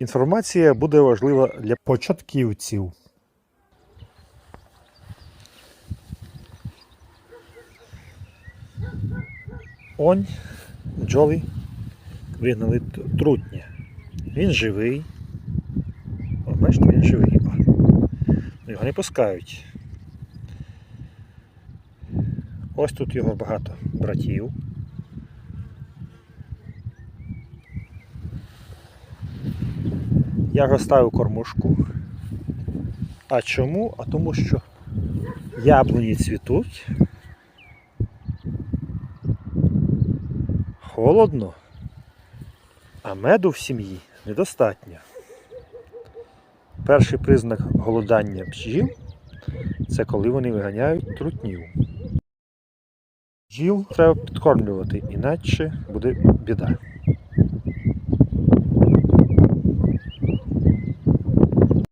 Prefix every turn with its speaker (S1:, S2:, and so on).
S1: Інформація буде важлива для початківців. Он бджоли вигнали трутня. Він живий. О, бачите, він живий. О. Його не пускають. Ось тут його багато братів. Я розставив кормушку. А чому? А тому що яблуні цвітуть. Холодно, а меду в сім'ї недостатньо. Перший признак голодання бджіл це коли вони виганяють трутнів. Бджіл треба підкормлювати, іначе буде біда.